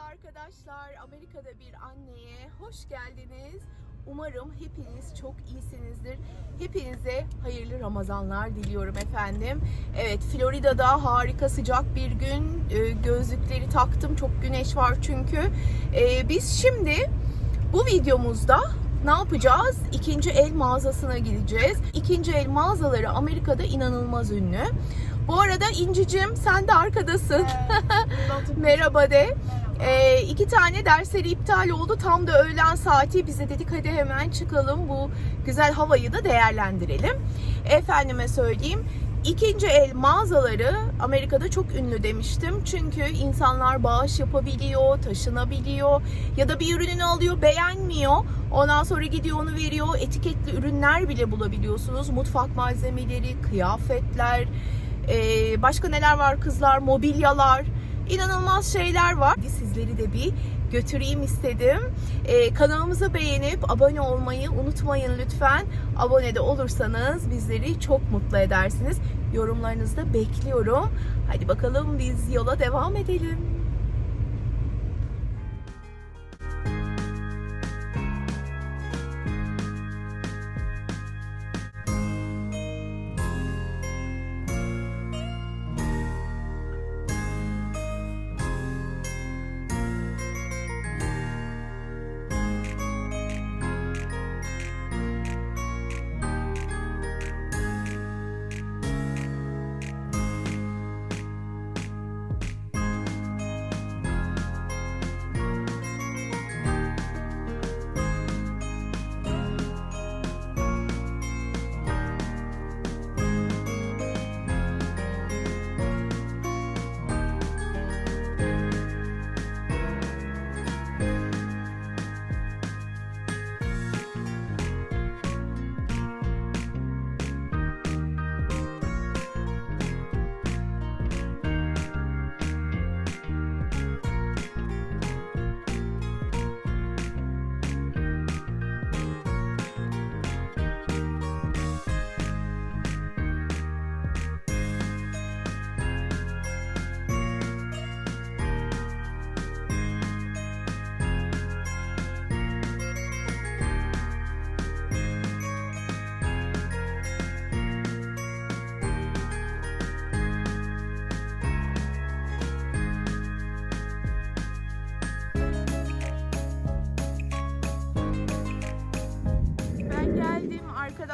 arkadaşlar. Amerika'da bir anneye hoş geldiniz. Umarım hepiniz çok iyisinizdir. Hepinize hayırlı Ramazanlar diliyorum efendim. Evet, Florida'da harika sıcak bir gün. Ee, Gözlükleri taktım. Çok güneş var çünkü. Ee, Biz şimdi bu videomuzda ne yapacağız? İkinci el mağazasına gideceğiz. İkinci el mağazaları Amerika'da inanılmaz ünlü. Bu arada İncicim sen de arkadasın. Merhaba de. Ee, iki tane dersleri iptal oldu. Tam da öğlen saati. Bize dedik hadi hemen çıkalım. Bu güzel havayı da değerlendirelim. Efendime söyleyeyim. İkinci el mağazaları Amerika'da çok ünlü demiştim. Çünkü insanlar bağış yapabiliyor, taşınabiliyor ya da bir ürününü alıyor, beğenmiyor. Ondan sonra gidiyor onu veriyor. Etiketli ürünler bile bulabiliyorsunuz. Mutfak malzemeleri, kıyafetler, ee, başka neler var kızlar, mobilyalar inanılmaz şeyler var. Sizleri de bir götüreyim istedim. Ee, kanalımızı beğenip abone olmayı unutmayın lütfen. Abone de olursanız bizleri çok mutlu edersiniz. Yorumlarınızı da bekliyorum. Hadi bakalım biz yola devam edelim.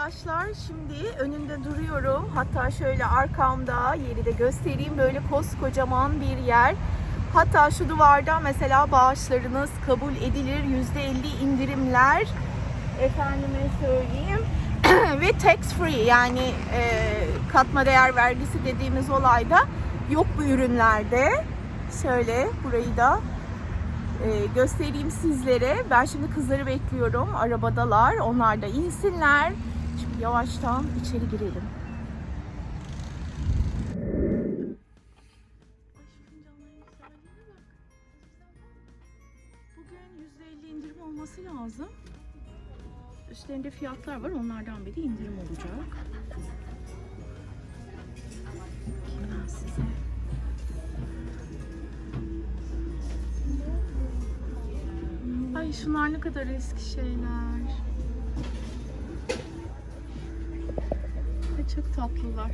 Arkadaşlar. Şimdi önünde duruyorum. Hatta şöyle arkamda yeri de göstereyim. Böyle koskocaman bir yer. Hatta şu duvarda mesela bağışlarınız kabul edilir. %50 indirimler. Efendime söyleyeyim. Ve tax free yani e, katma değer vergisi dediğimiz olayda yok bu ürünlerde. Şöyle burayı da e, göstereyim sizlere. Ben şimdi kızları bekliyorum. Arabadalar. Onlar da insinler. Yavaştan içeri girelim. Bugün %50 indirim olması lazım. Üstlerinde fiyatlar var. Onlardan biri indirim olacak. Ben size. Ay şunlar ne kadar eski şeyler. Çok tatlılar.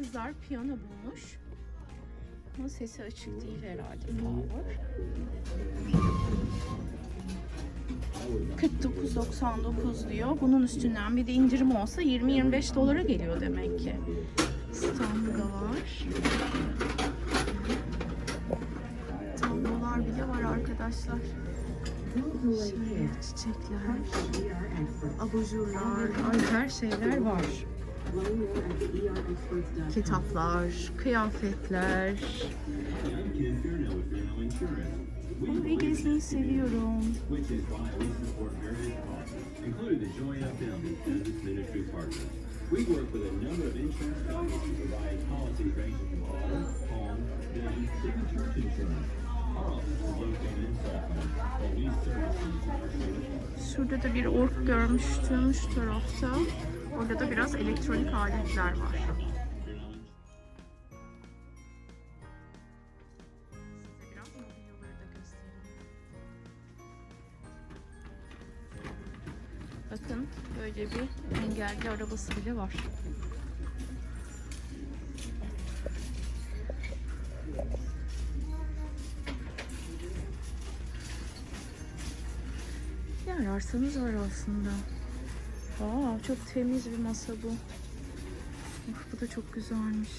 Kızlar piyano bulmuş. Ama sesi açık değil herhalde. Power. 49.99 diyor. Bunun üstünden bir de indirim olsa 20-25 dolara geliyor demek ki. İstanbul'da var. Tablolar bile var arkadaşlar. Şöyle çiçekler, abajurlar, ay her şeyler var. Kitaplar, kıyafetler. Burayı gezmeyi seviyorum. we work with a number of insurance companies to provide policies ranging from auto, home, church insurance. Şurada da bir ork görmüştüm şu tarafta. Orada da biraz elektronik aletler var. Bakın böyle bir engelli arabası bile var. Ne ararsanız var aslında. Aa, çok temiz bir masa bu. Of, bu da çok güzelmiş.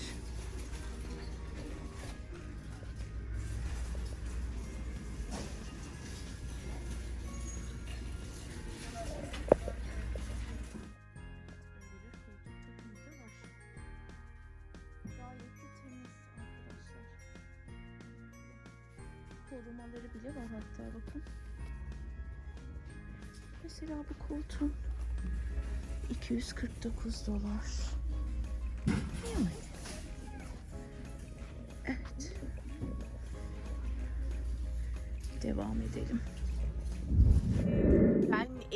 Korumaları bile var hatta bakın. Mesela bu koltuğun 249 dolar. Evet. Devam edelim.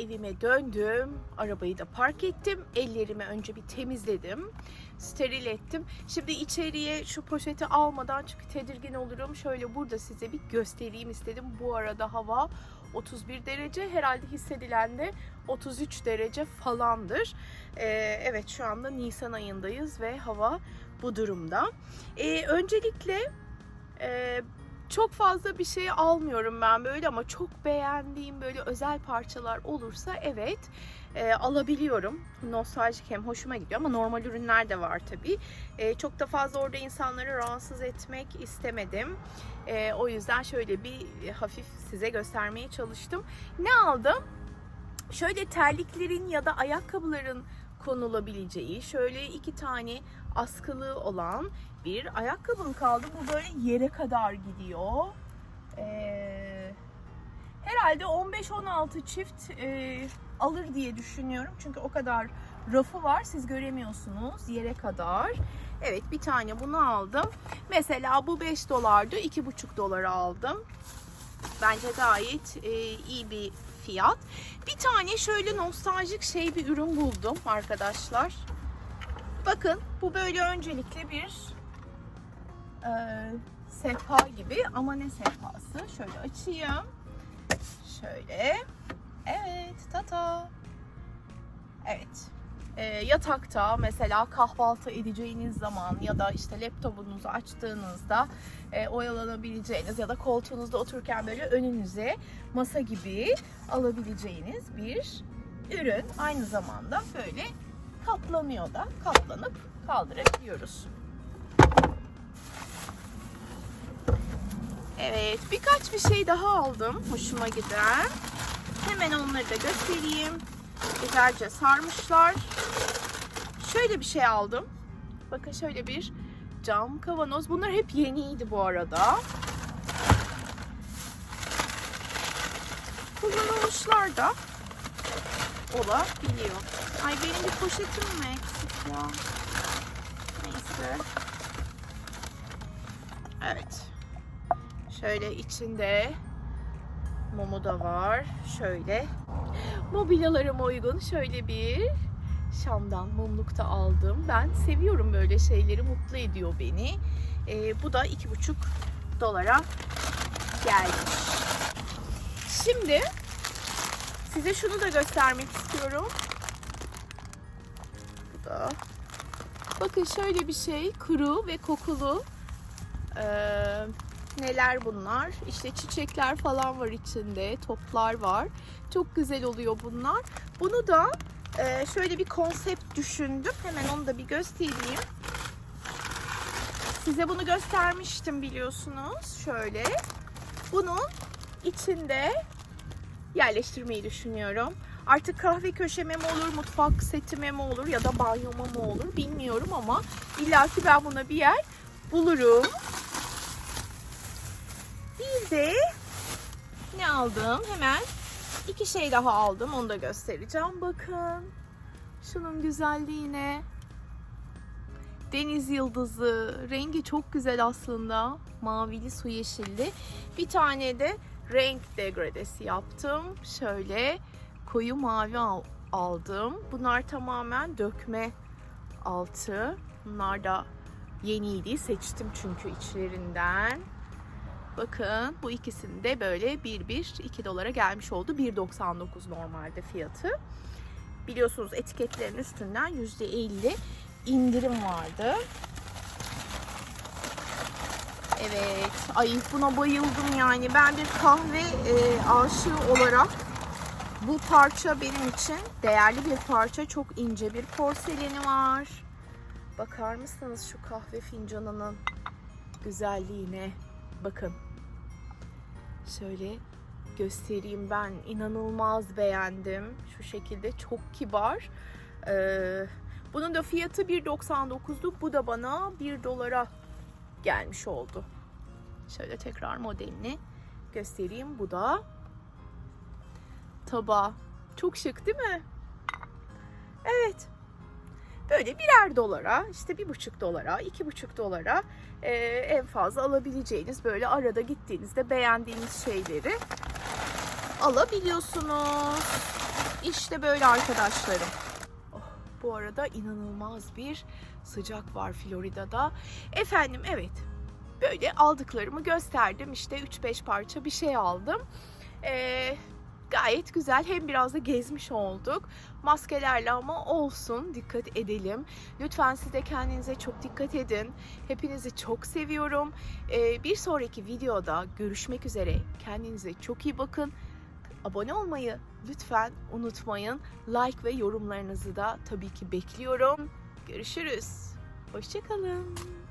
Evime döndüm. Arabayı da park ettim. Ellerimi önce bir temizledim. Steril ettim. Şimdi içeriye şu poşeti almadan çünkü tedirgin olurum. Şöyle burada size bir göstereyim istedim. Bu arada hava 31 derece. Herhalde hissedilen de 33 derece falandır. Ee, evet şu anda Nisan ayındayız ve hava bu durumda. Ee, öncelikle e, çok fazla bir şey almıyorum ben böyle ama çok beğendiğim böyle özel parçalar olursa evet e, alabiliyorum. Nostaljik hem hoşuma gidiyor ama normal ürünler de var tabii. E, çok da fazla orada insanları rahatsız etmek istemedim. E, o yüzden şöyle bir hafif size göstermeye çalıştım. Ne aldım? Şöyle terliklerin ya da ayakkabıların konulabileceği şöyle iki tane askılı olan bir ayakkabım kaldı. Bu böyle yere kadar gidiyor. Ee, herhalde 15-16 çift e, alır diye düşünüyorum. Çünkü o kadar rafı var. Siz göremiyorsunuz yere kadar. Evet bir tane bunu aldım. Mesela bu 5 dolardı. 2,5 dolara aldım. Bence gayet e, iyi bir fiyat. Bir tane şöyle nostaljik şey bir ürün buldum arkadaşlar. Bakın bu böyle öncelikle bir e, sehpa gibi ama ne sehpası? Şöyle açayım. Şöyle. Evet tata. Evet. E, yatakta mesela kahvaltı edeceğiniz zaman ya da işte laptopunuzu açtığınızda e, oyalanabileceğiniz ya da koltuğunuzda otururken böyle önünüze masa gibi alabileceğiniz bir ürün. Aynı zamanda böyle katlanıyor da katlanıp kaldırabiliyoruz. Evet birkaç bir şey daha aldım hoşuma giden. Hemen onları da göstereyim. Güzelce sarmışlar. Şöyle bir şey aldım. Bakın şöyle bir cam kavanoz. Bunlar hep yeniydi bu arada. Kullanılmışlar da olabiliyor. Ay benim bir poşetim mi eksik ya? Neyse. Evet. Şöyle içinde mumu da var. Şöyle. Mobilyalarıma uygun şöyle bir Şam'dan mumlukta aldım. Ben seviyorum böyle şeyleri. Mutlu ediyor beni. Ee, bu da iki buçuk dolara gelmiş. Şimdi size şunu da göstermek istiyorum. Bu da. Bakın şöyle bir şey. Kuru ve kokulu. Ee, neler bunlar? İşte çiçekler falan var içinde. Toplar var. Çok güzel oluyor bunlar. Bunu da e, şöyle bir konsept düşündüm. Hemen onu da bir göstereyim. Size bunu göstermiştim biliyorsunuz. Şöyle. Bunun içinde yerleştirmeyi düşünüyorum. Artık kahve köşeme mi olur, mutfak setime mi olur ya da banyoma mı olur bilmiyorum ama illaki ben buna bir yer bulurum. De ne aldım? Hemen iki şey daha aldım. Onu da göstereceğim. Bakın. Şunun güzelliğine. Deniz yıldızı. Rengi çok güzel aslında. Mavili su yeşilli. Bir tane de renk degradesi yaptım. Şöyle koyu mavi al- aldım. Bunlar tamamen dökme altı. Bunlar da yeniydi. Seçtim çünkü içlerinden. Bakın bu ikisini de böyle 1-1 2 dolara gelmiş oldu. 1.99 normalde fiyatı. Biliyorsunuz etiketlerin üstünden %50 indirim vardı. Evet. Ay buna bayıldım yani. Ben bir kahve e, aşığı olarak bu parça benim için değerli bir parça. Çok ince bir porseleni var. Bakar mısınız şu kahve fincanının güzelliğine? Bakın. Şöyle göstereyim ben. inanılmaz beğendim. Şu şekilde çok kibar. Ee, bunun da fiyatı 1.99'luk. Bu da bana 1 dolara gelmiş oldu. Şöyle tekrar modelini göstereyim. Bu da tabağı. Çok şık değil mi? Evet. Böyle birer dolara, işte bir buçuk dolara, iki buçuk dolara e, en fazla alabileceğiniz böyle arada gittiğinizde beğendiğiniz şeyleri alabiliyorsunuz. İşte böyle arkadaşlarım. Oh, bu arada inanılmaz bir sıcak var Florida'da. Efendim evet böyle aldıklarımı gösterdim. İşte 3-5 parça bir şey aldım. Ee, gayet güzel. Hem biraz da gezmiş olduk. Maskelerle ama olsun. Dikkat edelim. Lütfen siz de kendinize çok dikkat edin. Hepinizi çok seviyorum. Ee, bir sonraki videoda görüşmek üzere. Kendinize çok iyi bakın. Abone olmayı lütfen unutmayın. Like ve yorumlarınızı da tabii ki bekliyorum. Görüşürüz. Hoşçakalın.